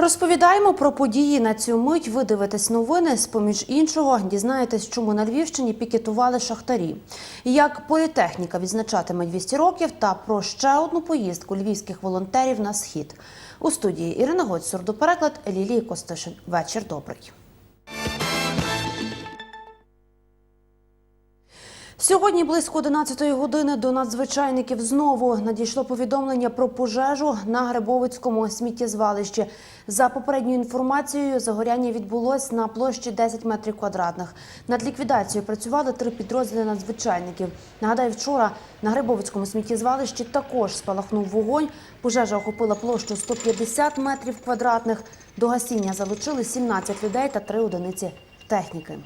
Розповідаємо про події на цю мить. Ви дивитесь новини. З поміж іншого дізнаєтесь, чому на Львівщині пікетували шахтарі, як політехніка відзначатиме 200 років, та про ще одну поїздку львівських волонтерів на схід. У студії Ірина Гоць, сурдопереклад Лілії Костишин. Вечір добрий. Сьогодні близько 11 години до надзвичайників знову надійшло повідомлення про пожежу на Грибовицькому сміттєзвалищі. За попередньою інформацією, загоряння відбулось на площі 10 метрів квадратних. Над ліквідацією працювали три підрозділи надзвичайників. Нагадаю, вчора на Грибовицькому сміттєзвалищі також спалахнув вогонь. Пожежа охопила площу 150 метрів квадратних. До гасіння залучили 17 людей та три одиниці техніки.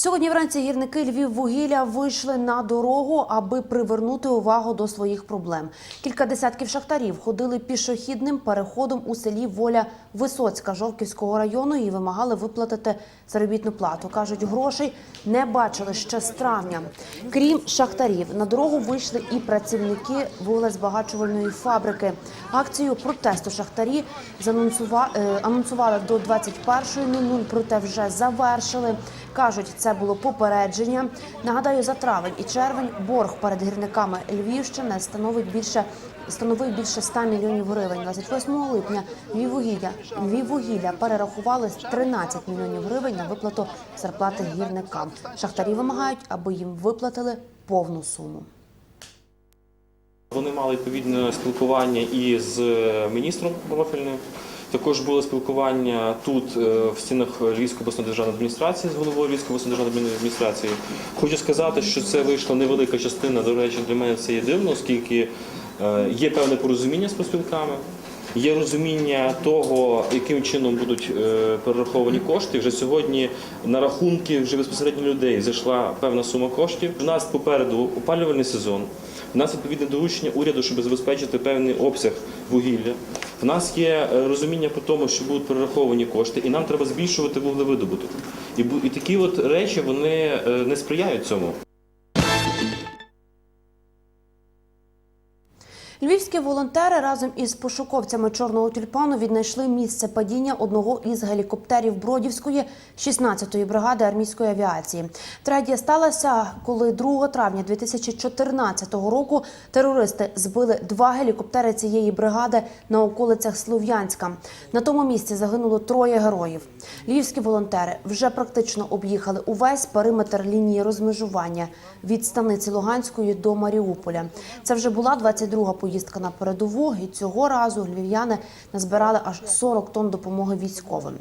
Сьогодні вранці гірники Львіввугілля вийшли на дорогу, аби привернути увагу до своїх проблем. Кілька десятків шахтарів ходили пішохідним переходом у селі Воля Висоцька Жовківського району і вимагали виплатити заробітну плату. кажуть, грошей не бачили ще з травня. Крім шахтарів, на дорогу вийшли і працівники вуглезбагачувальної фабрики. Акцію протесту шахтарі е, анонсували до 21.00, проте вже завершили. Кажуть, це було попередження. Нагадаю, за травень і червень борг перед гірниками Львівщини становить більше становив більше 100 мільйонів гривень. 28 липня Львіввугілля Львіввугілля перерахували 13 мільйонів гривень на виплату зарплати гірникам. Шахтарі вимагають, аби їм виплатили повну суму. Вони мали відповідне спілкування і з міністром профільним. Також було спілкування тут, е, в стінах Львівської обласної державної адміністрації з головою Львівської обласної державної адміністрації. Хочу сказати, що це вийшла невелика частина. До речі, для мене це є дивно, оскільки е, є певне порозуміння з поспілками. Є розуміння того, яким чином будуть е, перераховані кошти. Вже сьогодні на рахунки вже безпосередньо людей зайшла певна сума коштів. У нас попереду опалювальний сезон. У нас відповідне доручення уряду, щоб забезпечити певний обсяг вугілля. В нас є е, розуміння по тому, що будуть перераховані кошти, і нам треба збільшувати вуглевидобуток. І, такі от речі вони е, не сприяють цьому. Львівські волонтери разом із пошуковцями чорного тюльпану віднайшли місце падіння одного із гелікоптерів Бродівської 16-ї бригади армійської авіації. Трагедія сталася, коли 2 травня 2014 року терористи збили два гелікоптери цієї бригади на околицях Слов'янська. На тому місці загинуло троє героїв. Львівські волонтери вже практично об'їхали увесь периметр лінії розмежування від станиці Луганської до Маріуполя. Це вже була 22-га поїздка на передову, і цього разу львів'яни назбирали аж 40 тонн допомоги військовим.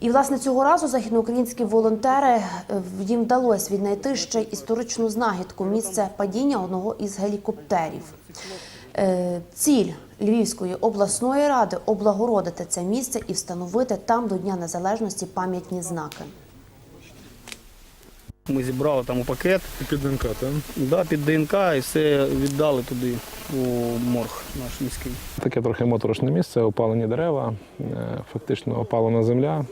І власне цього разу західноукраїнські волонтери е, їм вдалося віднайти ще історичну знахідку місце падіння одного із гелікоптерів. Е, Ціль Львівської обласної ради облагородити це місце і встановити там до Дня Незалежності пам'ятні знаки. Ми зібрали там у пакет Під ДНК, так? да, під ДНК і все віддали туди, у морг наш міський. Таке трохи моторошне місце, опалені дерева, е, фактично опалена земля,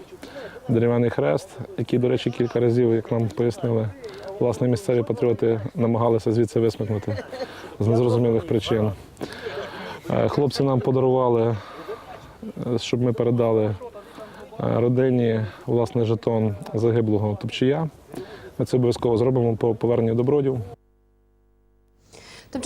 дерев'яний хрест, який, до речі, кілька разів, як нам пояснили, власне, місцеві патріоти намагалися звідси висмикнути з незрозумілих причин. Е, Хлопці нам подарували, е, щоб ми передали родині власне жетон загиблого топчія. Ми це обов'язково зробимо по поверненню до бродів. Тим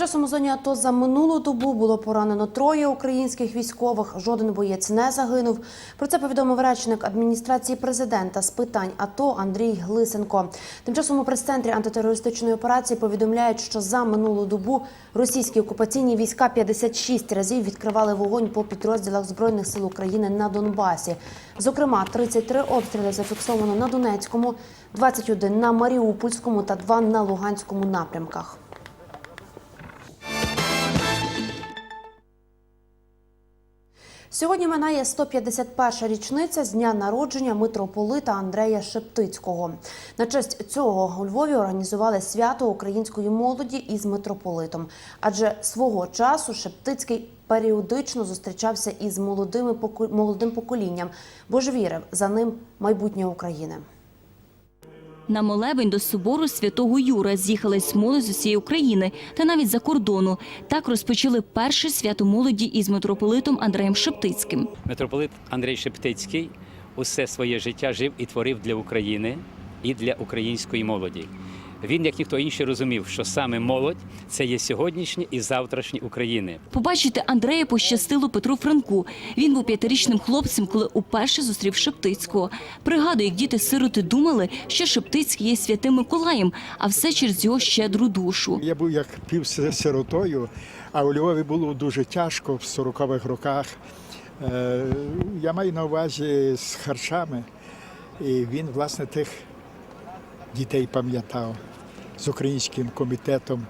часом у зоні АТО за минулу добу було поранено троє українських військових. Жоден боєць не загинув. Про це повідомив речник адміністрації президента з питань АТО Андрій Глисенко. Тим часом у прес-центрі антитерористичної операції повідомляють, що за минулу добу російські окупаційні війська 56 разів відкривали вогонь по підрозділах збройних сил України на Донбасі. Зокрема, 33 обстріли зафіксовано на Донецькому, 21 на Маріупольському та 2 на Луганському напрямках. Сьогодні минає 151-ша річниця з дня народження митрополита Андрея Шептицького. На честь цього у Львові організували свято української молоді із митрополитом. Адже свого часу Шептицький періодично зустрічався із молодими молодим поколінням, бо ж вірив за ним майбутнє України. На молебень до собору святого Юра з'їхались молодь з усієї України та навіть за кордону. Так розпочали перше свято молоді із митрополитом Андреєм Шептицьким. Митрополит Андрій Шептицький усе своє життя жив і творив для України і для української молоді. Він, як ніхто інший, розумів, що саме молодь це є сьогоднішнє і завтрашнє України. Побачити Андрея пощастило Петру Франку. Він був п'ятирічним хлопцем, коли уперше зустрів Шептицького. Пригадує, як діти-сироти думали, що Шептицький є святим Миколаєм, а все через його щедру душу. Я був як півсиротою, а у Львові було дуже тяжко в 40-х роках. Е, Я маю на увазі з харчами, і він, власне, тих дітей пам'ятав. З українським комітетом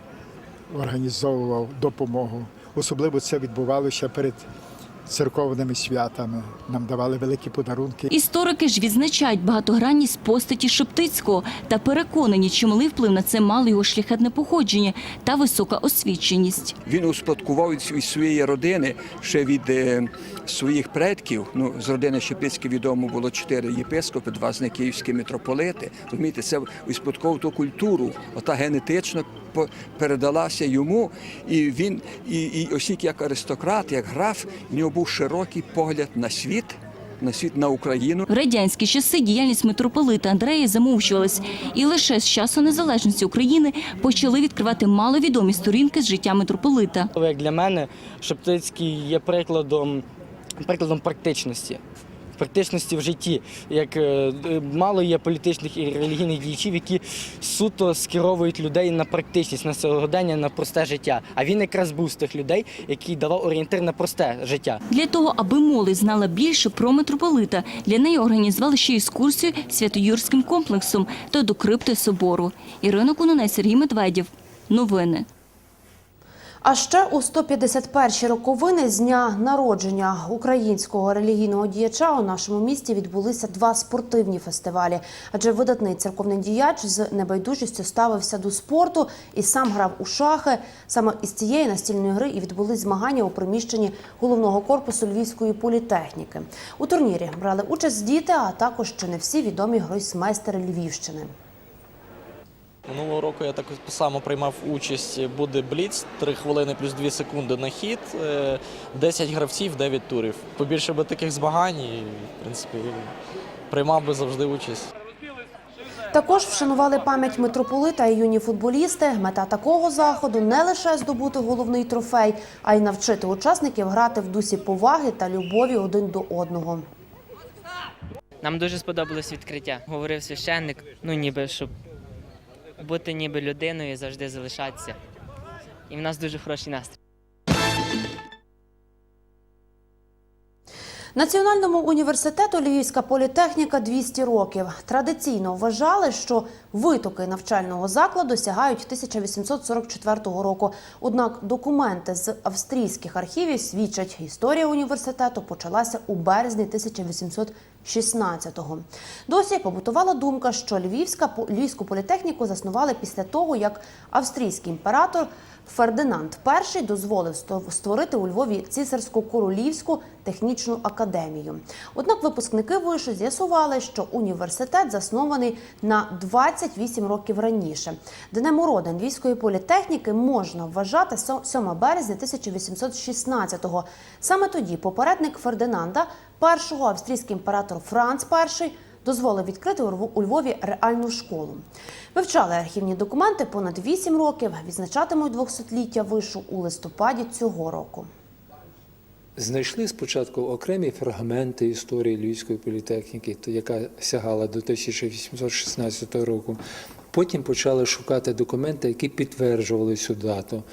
організовував допомогу. Особливо це відбувалося перед церковними святами. Нам давали великі подарунки. Історики ж відзначають багатогранність постаті Шептицького та переконані, чималий вплив на це мало його шляхетне походження та висока освіченість. Він успадкував від своєї родини ще від е, своїх предків. Ну, з родини Шепицької відомо було чотири єпископи, два з них київські митрополити. Розумієте, це успадковував ту культуру, ота генетично по- передалася йому. І він, і, і оскільки як аристократ, як граф, в нього був широкий погляд на світ, на світ на Україну. В радянські часи діяльність митрополита Андрея замовчувалась, і лише з часу незалежності України почали відкривати маловідомі сторінки з життя митрополита. Як для мене, Шептицький є прикладом, прикладом практичності. Практичності в житті, як е, е, мало є політичних і релігійних діячів, які суто скеровують людей на практичність, на сьогодення, на просте життя. А він якраз був з тих людей, який давав орієнтир на просте життя. Для того, аби молодь знала більше про митрополита, для неї організували ще екскурсію Святоюрським комплексом та до крипти собору. Ірина Кононець, Сергій Медведєв. Новини. А ще у 151-й роковини з дня народження українського релігійного діяча у нашому місті відбулися два спортивні фестивалі. Адже видатний церковний діяч з небайдужістю ставився до спорту і сам грав у шахи. Саме із цієї настільної гри і відбулись змагання у приміщенні головного корпусу Львівської політехніки. У турнірі брали участь діти, а також ще не всі відомі гройсмейстери Львівщини. Минулого року я так само приймав участь. Буде бліц, 3 хвилини плюс 2 секунди на хід, е, 10 гравців, 9 турів. Побільше би таких змагань, і, в принципі, приймав би завжди участь. Також вшанували пам'ять митрополита і юні футболісти. Мета такого заходу не лише здобути головний трофей, а й навчити учасників грати в дусі поваги та любові один до одного. Нам дуже сподобалось відкриття. Говорив священник, ну ніби щоб бути ніби людиною і завжди залишатися. І в нас дуже хороший настрій. Національному університету Львівська політехніка 200 років. Традиційно вважали, що витоки навчального закладу сягають 1844 року. Однак документи з австрійських архівів свідчать, історія університету почалася у березні 1816-го. Досі побутувала думка, що Львівська Львівську політехніку заснували після того, як австрійський імператор Фердинанд І дозволив створити у Львові цісарську королівську технічну академію. Однак випускники вишу з'ясували, що університет заснований на 28 років раніше. Днем уродин Львівської політехніки можна вважати 7 березня 1816-го. Саме тоді попередник Фердинанда, першого австрійський імператор Франц І дозволив відкрити у Львові реальну школу. Вивчали архівні документи понад 8 років. Відзначатимуть 200-ліття вишу у листопаді цього року. Знайшли спочатку окремі фрагменти історії Львівської політехніки, яка сягала до 1816 року. Потім почали шукати документи, які підтверджували цю дату.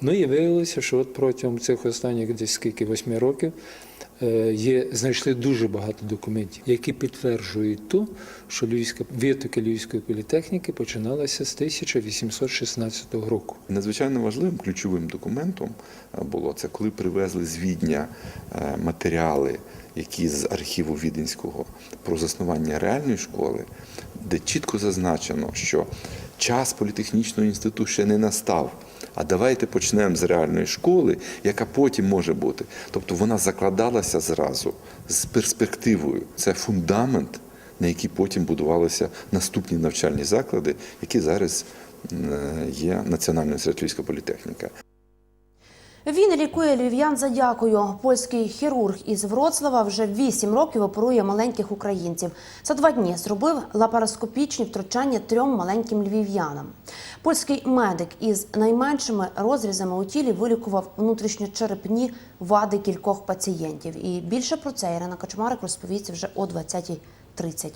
Ну і виявилося, що от протягом цих останніх десь скільки восьми років є, знайшли дуже багато документів, які підтверджують ту, що Львівська витоки Львівської політехніки починалися з 1816 року. Надзвичайно важливим ключовим документом е, було це, коли привезли з Відня е, матеріали, які з архіву Віденського про заснування реальної школи, де чітко зазначено, що час політехнічного інституту ще не настав. А давайте почнемо з реальної школи, яка потім може бути. Тобто вона закладалася зразу з перспективою. Це фундамент на який потім будувалися наступні навчальні заклади, які зараз е, є Національною серед політехніка. Він лікує львів'ян за дякую. Польський хірург із Вроцлава вже 8 років оперує маленьких українців. За два дні зробив лапароскопічні втручання трьом маленьким львів'янам. Польський медик із найменшими розрізами у тілі вилікував внутрішньочерепні вади кількох пацієнтів. І більше про це Ірина Качмарик розповість вже о 20.30.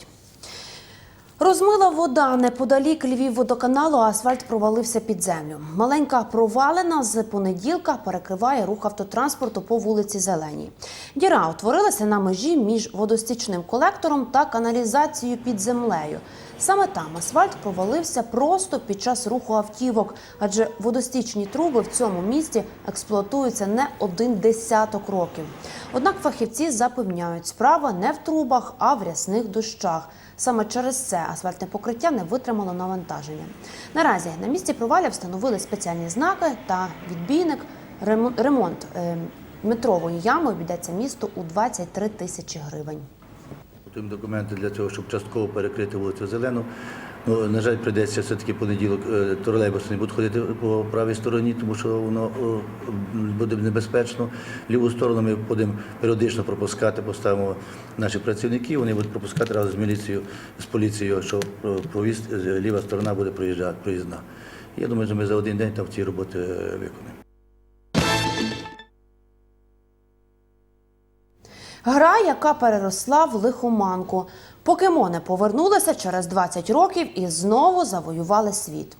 Розмила вода неподалік Львівводоканалу, а асфальт провалився під землю. Маленька провалина з понеділка перекриває рух автотранспорту по вулиці Зеленій. Діра утворилася на межі між водостічним колектором та каналізацією під землею. Саме там асфальт провалився просто під час руху автівок, адже водостічні труби в цьому місті експлуатуються не один десяток років. Однак фахівці запевняють, справа не в трубах, а в рясних дощах. Саме через це асфальтне покриття не витримало навантаження. Наразі на місці провалля встановили спеціальні знаки та відбійник. Ремо- Ремонт е, метрової ями обійдеться місту у 23 тисячі гривень. Готуємо документи для цього, щоб частково перекрити вулицю Зелену. Ну, на жаль, прийдеться все-таки понеділок е, тролейбуси не будуть ходити по правій стороні, тому що воно буде небезпечно. Ліву сторону ми будемо періодично пропускати, поставимо наших працівників, вони будуть пропускати разом з міліцією, з поліцією, що е, е, ліва сторона буде проїжджати, проїзна. Я думаю, що ми за один день там ці роботи е, виконаємо. Гра, яка переросла в лихоманку. Покемони повернулися через 20 років і знову завоювали світ.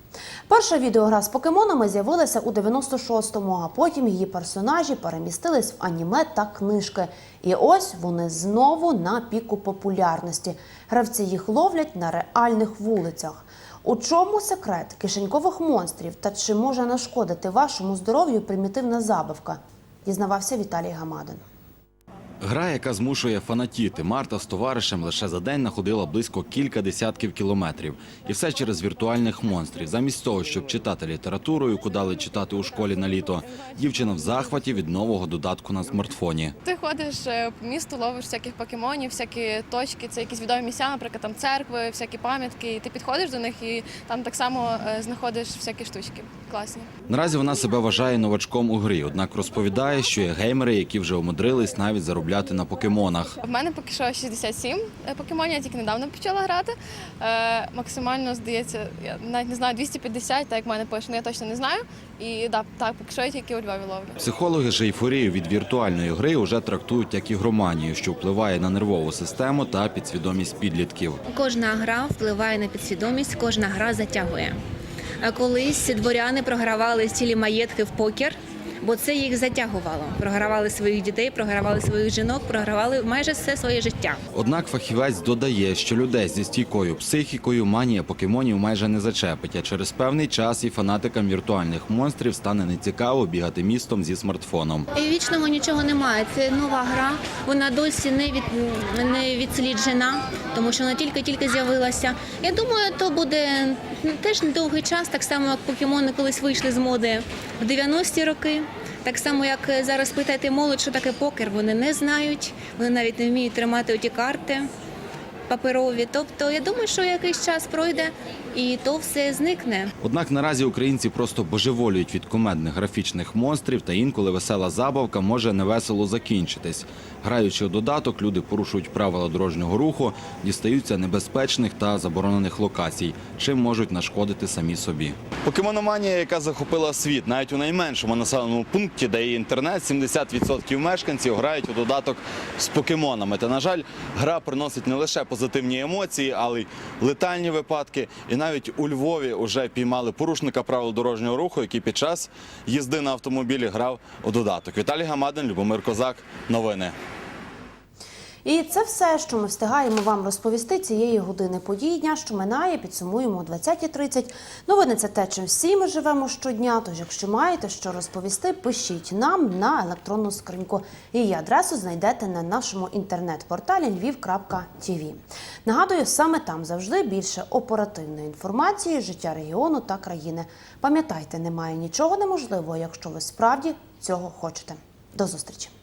Перша відеогра з покемонами з'явилася у 96-му, а потім її персонажі перемістились в аніме та книжки. І ось вони знову на піку популярності. Гравці їх ловлять на реальних вулицях. У чому секрет кишенькових монстрів та чи може нашкодити вашому здоров'ю примітивна забавка? Дізнавався Віталій Гамадин. Гра, яка змушує фанатіти. Марта з товаришем лише за день находила близько кілька десятків кілометрів. І все через віртуальних монстрів. Замість того, щоб читати літературу, яку дали читати у школі на літо, дівчина в захваті від нового додатку на смартфоні. Ти ходиш е, по місту, ловиш всяких покемонів, всякі точки, це якісь відомі місця, наприклад, там церкви, всякі пам'ятки. І ти підходиш до них і там так само е, знаходиш всякі штучки. Класні. Наразі вона себе вважає новачком у грі, однак розповідає, що є геймери, які вже умудрились навіть заробляти на покемонах. В мене поки що 67 покемонів, я тільки недавно почала грати. Е, максимально здається, я навіть не знаю, 250, так як в мене пише, ну я точно не знаю. І да, так, поки що я тільки у Львові ловлю. Психологи ж ейфорію від віртуальної гри вже трактують як ігроманію, що впливає на нервову систему та підсвідомість підлітків. Кожна гра впливає на підсвідомість, кожна гра затягує. А Колись дворяни програвали цілі маєтки в покер, бо це їх затягувало. Програвали своїх дітей, програвали своїх жінок, програвали майже все своє життя. Однак фахівець додає, що людей зі стійкою психікою манія покемонів майже не зачепить, а через певний час і фанатикам віртуальних монстрів стане нецікаво бігати містом зі смартфоном. І вічного нічого немає. Це нова гра. Вона досі не від не відсліджена, тому що вона тільки-тільки з'явилася. Я думаю, то буде ну, теж недовгий час, так само як покемони колись вийшли з моди в 90-ті роки. Так само, як зараз питаєте молодь, що таке покер, вони не знають, вони навіть не вміють тримати оті карти паперові. Тобто, я думаю, що якийсь час пройде і то все зникне. Однак наразі українці просто божеволюють від комедних графічних монстрів, та інколи весела забавка може невесело закінчитись. Граючи у додаток, люди порушують правила дорожнього руху, дістаються небезпечних та заборонених локацій, чим можуть нашкодити самі собі. Покемономанія, яка захопила світ, навіть у найменшому населеному пункті, де є інтернет, 70% мешканців грають у додаток з покемонами. Та на жаль, гра приносить не лише позитивні емоції, але й летальні випадки. І навіть у Львові вже піймали порушника правил дорожнього руху, який під час їзди на автомобілі грав у додаток. Віталій Гамадин, Любомир Козак. Новини. І це все, що ми встигаємо вам розповісти цієї години подій дня, що минає, підсумуємо о 20.30. Новини це те, чим всі ми живемо щодня. Тож, якщо маєте що розповісти, пишіть нам на електронну скриньку. Її адресу знайдете на нашому інтернет-порталі lviv.tv. Нагадую, саме там завжди більше оперативної інформації, життя регіону та країни. Пам'ятайте, немає нічого неможливого, якщо ви справді цього хочете. До зустрічі!